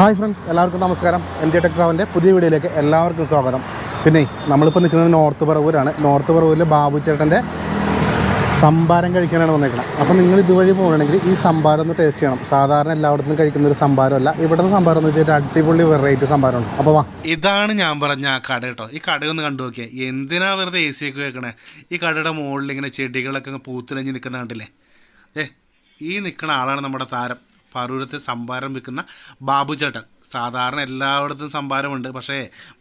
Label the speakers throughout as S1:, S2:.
S1: Hi friends എല്ലാവർക്കും നമസ്കാരം. M G tech ട്രാവലിന്റെ പുതിയ വീഡിയോയിലേക്ക് എല്ലാവർക്കും സ്വാഗതം. പിന്നെ നമ്മളിപ്പോൾ നിൽക്കുന്നത് നോർത്ത് പറവൂരാണ്. നോർത്ത് പറവൂരിലെ ബാബു ചേട്ടന്റെ സംഭാരം കഴിക്കാനാണ് വന്നിരിക്കുന്നത് അപ്പം നിങ്ങൾ ഇതുവഴി പോകണമെങ്കിൽ ഈ സംഭാരം ഒന്ന് ടേസ്റ്റ് ചെയ്യണം. സാധാരണ എല്ലായിടത്തും കഴിക്കുന്ന ഒരു സംഭാരമല്ല. ഇവിടുത്തെ സംഭാരം എന്ന് വെച്ചാൽ അടിപൊളി വെറൈറ്റി സംഭാരമാണ്. അപ്പോൾ വാ.
S2: ഇതാണ് ഞാൻ പറഞ്ഞ ആ കട കേട്ടോ. ഈ കട ഒന്ന് കണ്ടു നോക്കിയേ. എന്തിനാ വെറുതെ എ സി ഒക്കെ വെക്കണേ? ഈ കടയുടെ മുകളിൽ ഇങ്ങനെ ചെടികളൊക്കെ പൂത്തിലഞ്ഞ് നിൽക്കുന്ന കണ്ടില്ലേ? ഏ ഈ നിൽക്കുന്ന ആളാണ് നമ്മുടെ താരം. പറൂരത്തെ സംഭാരം വിൽക്കുന്ന ബാബുചേട്ടൻ സാധാരണ എല്ലായിടത്തും സംഭാരമുണ്ട്. പക്ഷേ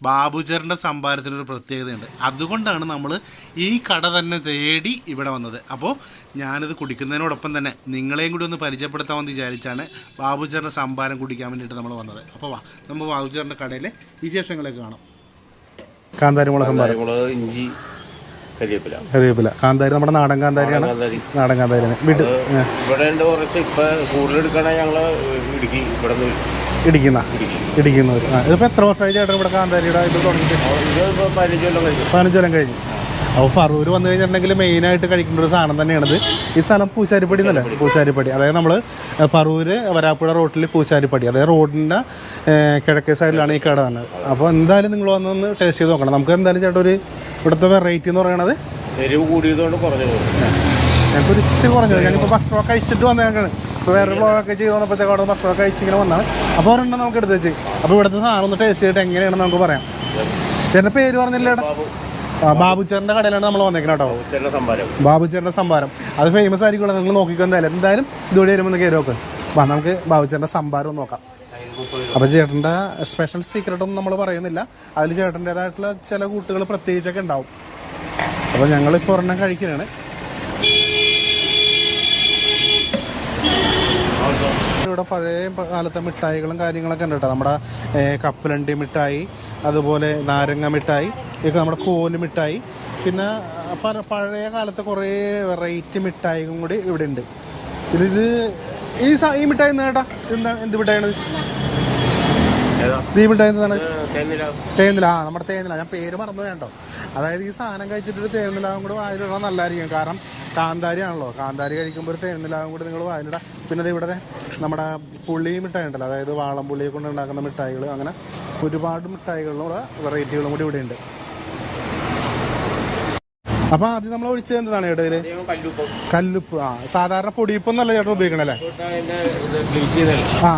S2: ബാബുചേട്ടന്റെ സംഭാരത്തിനൊരു പ്രത്യേകതയുണ്ട്. അതുകൊണ്ടാണ് നമ്മൾ ഈ കട തന്നെ തേടി ഇവിടെ വന്നത്. അപ്പോൾ ഞാനിത് കുടിക്കുന്നതിനോടൊപ്പം തന്നെ നിങ്ങളെയും കൂടി ഒന്ന് പരിചയപ്പെടുത്താമെന്ന് വിചാരിച്ചാണ് ബാബുചേട്ടന്റെ സംഭാരം കുടിക്കാൻ വേണ്ടിയിട്ട് നമ്മൾ വന്നത്. അപ്പോൾ വാ നമ്മൾ ബാബുചേട്ടന്റെ കടയിലെ വിശേഷങ്ങളൊക്കെ കാണാം.
S1: കാന്താരി മുളക്
S3: ഇഞ്ചി കരിവേപ്പില
S1: കാന്താരി നമ്മുടെ നാടൻ കാന്താരിയാണ്. നാടൻ കാന്താരി. വീട്ടിൽ
S3: ഇവിടെ ഉണ്ട് കുറച്ച്. ഇപ്പൊ കൂടുതൽ എടുക്കണേ ഞങ്ങൾ ഇടുക്കി ഇവിടെ
S1: ഇടിക്കുന്ന?
S3: ഇടുക്കി.
S1: ഇടിക്കുന്നവർ ആ ഇതിപ്പോൾ എത്ര വർഷമായി ചേട്ടൻ ഇവിടെ കാന്താരിയുടെ ഇത് തുടങ്ങിയിട്ട്?
S3: പതിനഞ്ച് കൊല്ലം കഴിഞ്ഞു.
S1: അപ്പോൾ ഫറൂർ വന്നു കഴിഞ്ഞിട്ടുണ്ടെങ്കിൽ മെയിനായിട്ട് കഴിക്കേണ്ട ഒരു സാധനം തന്നെയാണിത്. ഈ സ്ഥലം പൂശാരിപ്പടി എന്നല്ലേ? പൂശാരിപ്പടി. അതായത് നമ്മൾ ഫറൂര് വരാപ്പുഴ റോട്ടിൽ പൂശാരിപ്പടി. അതായത് റോഡിന്റെ കിഴക്കേ സൈഡിലാണ് ഈ കട വന്നത്. അപ്പോൾ എന്തായാലും നിങ്ങൾ വന്നൊന്ന് ടേസ്റ്റ് ചെയ്ത് നോക്കണം. നമുക്ക് എന്തായാലും ചേട്ടൻ ഒരു ഇവിടുത്തെ വെറൈറ്റി എന്ന് പറയണത്?
S3: എരിവ് കൂടിയതുകൊണ്ട് കുറഞ്ഞു
S1: ഞങ്ങൾക്ക് ഒരു ഇത്തിരി കുറഞ്ഞത് ഞാനിപ്പോൾ ഭക്ഷണം കഴിച്ചിട്ട് വന്നേക്കാണ് ഇപ്പോൾ വേറെ ബ്ലോഗൊക്കെ ചെയ്ത് വന്നപ്പോഴത്തേക്ക് അവിടെ ഭക്ഷണം കഴിച്ച് ഇങ്ങനെ വന്നാണ്. അപ്പോൾ ഒരെണ്ണം നമുക്ക് എടുത്ത് വെച്ച്. അപ്പോൾ ഇവിടുത്തെ സാധനം ഒന്ന് ടേസ്റ്റ് ചെയ്തിട്ട് എങ്ങനെയാണെന്ന് നമുക്ക് പറയാം. ചേട്ടന്റെ പേര് പറഞ്ഞില്ല ചേട്ടാ?
S3: ബാബു.
S1: ആ ബാബുച്ചേറിന്റെ കടയിലാണ് നമ്മൾ വന്നേക്കുന്നത് കേട്ടോ.
S3: ബാബുച്ചേറിന്റെ സംഭാരം.
S1: അത് ഫേമസ് ആയിരിക്കുമല്ലോ. നിങ്ങൾ നോക്കിക്കോ എന്തായാലും. എന്തായാലും ഇതുവഴി വരുമ്പോൾ കയറി നോക്ക്. അപ്പം നമുക്ക് ബാബുച്ചേറിന്റെ സംഭാരം നോക്കാം. അപ്പോൾ ചേട്ടന്റെ സ്പെഷ്യൽ സീക്രട്ട് ഒന്നും നമ്മൾ പറയുന്നില്ല. അതിൽ ചേട്ടന്റെതായിട്ടുള്ള ചില കൂട്ടുകൾ പ്രത്യേകിച്ചൊക്കെ ഉണ്ടാവും. അപ്പൊ ഞങ്ങൾ ഇപ്പോൾ ഒരെണ്ണം കഴിക്കുകയാണ്. ഇവിടെ പഴയ കാലത്തെ മിഠായികളും കാര്യങ്ങളൊക്കെ ഉണ്ട് കേട്ടോ. നമ്മുടെ കപ്പലണ്ടി മിഠായി അതുപോലെ നാരങ്ങ മിഠായി ഇതൊക്കെ നമ്മുടെ കോൽ മിഠായി. പിന്നെ പഴയ കാലത്തെ കുറേ വെറൈറ്റി മിഠായികളും കൂടി ഇവിടെ ഉണ്ട്. ഇത് ഈ മിഠായി എന്താ എന്താ എന്ത് മിഠായിയാണ്
S3: ഇത് തേനില
S1: തേനില ആ നമ്മുടെ തേനില ഞാൻ പേര് മറന്നു വേണ്ടോ അതായത് ഈ സാധനം കഴിച്ചിട്ട് തേനിലാവും കൂടെ വായിലിടണം നല്ലതായിരിക്കും. കാരണം കാന്താരി ആണല്ലോ കാന്താരി കഴിക്കുമ്പോൾ ഒരു തേനിലാവും കൂടെ നിങ്ങൾ വായിലിടാം പിന്നെ ഇവിടെ നമ്മുടെ പുള്ളി മിഠായി ഉണ്ടല്ലോ. അതായത് വാളം പുള്ളിയെ കൊണ്ട് ഉണ്ടാക്കുന്ന മിഠായികൾ അങ്ങനെ ഒരുപാട് മിഠായികളും കൂടെ വെറൈറ്റികളും കൂടി ഇവിടെ ഉണ്ട് അപ്പൊ ആദ്യം നമ്മൾ ഒഴിച്ചത് എന്താണ് ഇടയിൽ
S3: അധികം കല്ലുപ്പ്.
S1: ആ സാധാരണ പൊടിയിപ്പൊന്നല്ല ചേട്ടൻ ഉപയോഗിക്കണല്ലേ ആ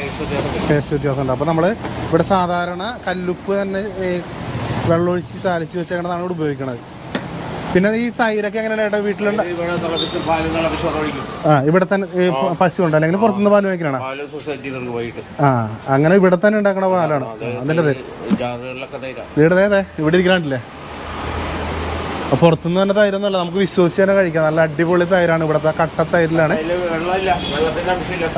S3: ടേസ്റ്റ് വ്യത്യാസം
S1: ടേസ്റ്റ് വ്യത്യാസമുണ്ട് അപ്പോൾ നമ്മൾ ഇവിടെ സാധാരണ കല്ലുപ്പ് തന്നെ വെള്ളമൊഴിച്ച് ചാലിച്ച് വെച്ചേക്കണതാണ് ഇവിടെ ഉപയോഗിക്കുന്നത് പിന്നെ ഈ തൈരൊക്കെ എങ്ങനെയാണ് ഏട്ടാ വീട്ടിലുണ്ട് ആ ഇവിടെ തന്നെ പശു ഉണ്ട് അല്ലെങ്കിൽ പുറത്തുനിന്ന്
S3: പാൽ വാങ്ങിക്കണോ
S1: ആ അങ്ങനെ ഇവിടെ തന്നെ ഉണ്ടാക്കണ പാലാണ്.
S3: അതിന്റെ
S1: ഇവിടെ ഇരിക്കണില്ലേ പുറത്തുനിന്ന് തന്നെ തൈരൊന്നുമല്ല നമുക്ക് വിശ്വസിച്ച് തന്നെ കഴിക്കാം. നല്ല അടിപൊളി തൈരാണ് ഇവിടുത്തെ കട്ട തൈരിലാണ്.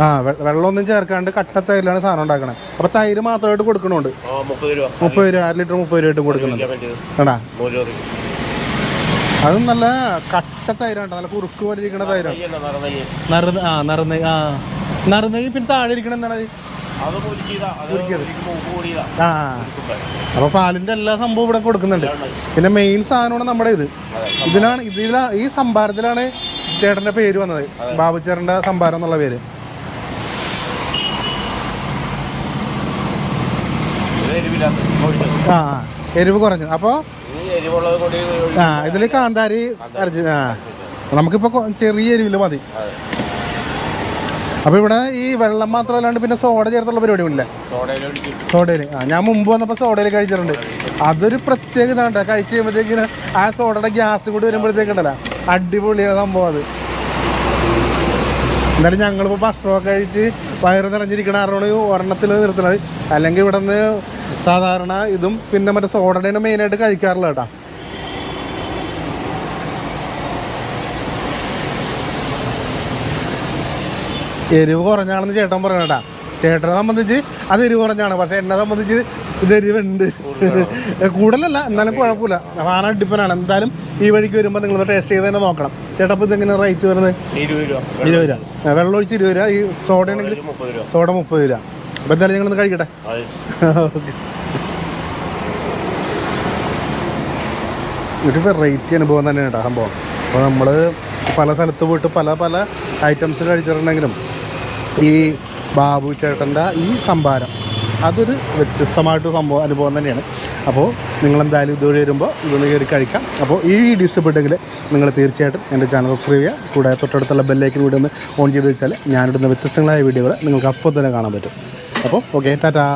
S1: ആ വെള്ളമൊന്നും ചേർക്കാണ്ട് കട്ട തൈരിലാണ് സാധനം ഉണ്ടാക്കണേ. അപ്പൊ തൈര് മാത്രമായിട്ട് കൊടുക്കണുണ്ട്.
S3: മുപ്പത് രൂപ.
S1: അര ലിറ്റർ മുപ്പത് രൂപ ആയിട്ട് കൊടുക്കുന്നുണ്ട്. കണ്ടാ അതും. നല്ല കട്ട തൈരാണ് നല്ല കുറുക്ക് പോലെ ഇരിക്കുന്ന തൈരാണ്. നറുന്ന ആ നറുന്ന ആ. നറുന്നെങ്കിൽ പിന്നെ താഴെ ഇരിക്കണം എന്താണ്? ആ. അപ്പൊ പാലിന്റെ എല്ലാ സംഭവം ഇവിടെ കൊടുക്കുന്നുണ്ട്. പിന്നെ മെയിൻ സാധനമാണ് നമ്മുടെ ഇത്. ഇതിലാണ് ഇതിലാ ഈ സംഭാരത്തിലാണ് ചേട്ടന്റെ പേര് വന്നത്. ബാബു ചേട്ടന്റെ സംഭാരം എന്നുള്ള പേര്. ആ. എരിവ് കുറഞ്ഞു അപ്പോൾ ആ ഇതിൽ കാന്താരി അരച്ച് ആ. നമുക്കിപ്പോൾ ചെറിയ എരിവിൽ മതി. അപ്പോൾ ഇവിടെ ഈ വെള്ളം മാത്രമല്ലാണ്ട് പിന്നെ സോഡ ചേർത്തുള്ള പരിപാടി
S3: സോഡയിൽ ഒഴിക്കും
S1: സോഡയിൽ. ആ ഞാൻ മുമ്പ് വന്നപ്പോൾ സോഡയിൽ കഴിച്ചിട്ടുണ്ട്. അതൊരു പ്രത്യേക ഇതാണ്. കഴിച്ച് കഴിയുമ്പോഴത്തേക്കിന് ആ സോഡയുടെ ഗ്യാസ് കൂടി വരുമ്പോഴത്തേക്കുണ്ടല്ലോ അടിപൊളിയാണ് സംഭവം അത്. എന്നാലും ഞങ്ങളിപ്പോൾ ഭക്ഷണമൊക്കെ കഴിച്ച് വയറ് നിറഞ്ഞിരിക്കണ ആറാണ് ഒരെണ്ണത്തിൽ നിർത്തണത് അല്ലെങ്കിൽ ഇവിടെ നിന്ന് സാധാരണ ഇതും പിന്നെ മറ്റേ സോഡയുടെ മെയിനായിട്ട് കഴിക്കാറുള്ളത് കേട്ടോ. എരിവ് കുറഞ്ഞാണെന്ന് ചേട്ടൻ പറയണേട്ടാ. ചേട്ടനെ സംബന്ധിച്ച് അത് എരിവ് കുറഞ്ഞാണ്. പക്ഷെ എന്നെ സംബന്ധിച്ച് ഇത് എരിവുണ്ട്. കൂടുതലല്ല എന്നാലും കുഴപ്പമില്ല. സാധനം അടിപ്പനാണ്. എന്തായാലും ഈ വഴിക്ക് വരുമ്പോൾ നിങ്ങൾ ടേസ്റ്റ് ചെയ്ത് തന്നെ നോക്കണം. ചേട്ടാ അപ്പോൾ ഇതെങ്ങനെ റേറ്റ് വരുന്നത്?
S3: ഇരുപത് രൂപ.
S1: വെള്ളം ഒഴിച്ച് ഇരുപത് രൂപ. ഈ സോഡ ആണെങ്കിൽ
S3: രൂപ.
S1: സോഡ മുപ്പത് രൂപ. അപ്പോൾ എന്തായാലും ഞങ്ങളൊന്ന് കഴിക്കട്ടെ. ഓക്കെ ഒരു വെറൈറ്റി അനുഭവം തന്നെയാണ് കേട്ടോ സംഭവം. അപ്പോൾ നമ്മൾ പല സ്ഥലത്ത് പോയിട്ട് പല പല ഐറ്റംസ് കഴിച്ചിട്ടുണ്ടെങ്കിലും ഈ ബാബു ചേട്ടന്റെ ഈ സംഭാരം അതൊരു വ്യത്യസ്തമായിട്ട് സംഭവം അനുഭവം തന്നെയാണ്. അപ്പോൾ നിങ്ങളെന്തായാലും ഇതുവഴി വരുമ്പോൾ ഇതൊന്ന് കയറി കഴിക്കാം. അപ്പോൾ ഈ വീഡിയോ ഇഷ്ടപ്പെട്ടെങ്കിൽ നിങ്ങൾ തീർച്ചയായിട്ടും എന്റെ ചാനൽ സബ്സ്ക്രൈബ് ചെയ്യുക. കൂടെ തൊട്ടടുത്തുള്ള ബെല്ലൈക്കൻ വീഡിയോ ഒന്ന് ഓൺ ചെയ്ത് വെച്ചാൽ ഞാനിടുന്ന വ്യത്യസ്തങ്ങളായ വീഡിയോകൾ നിങ്ങൾക്ക് അപ്പോൾ തന്നെ കാണാൻ പറ്റും. അപ്പോൾ ഓക്കെ ടാറ്റാ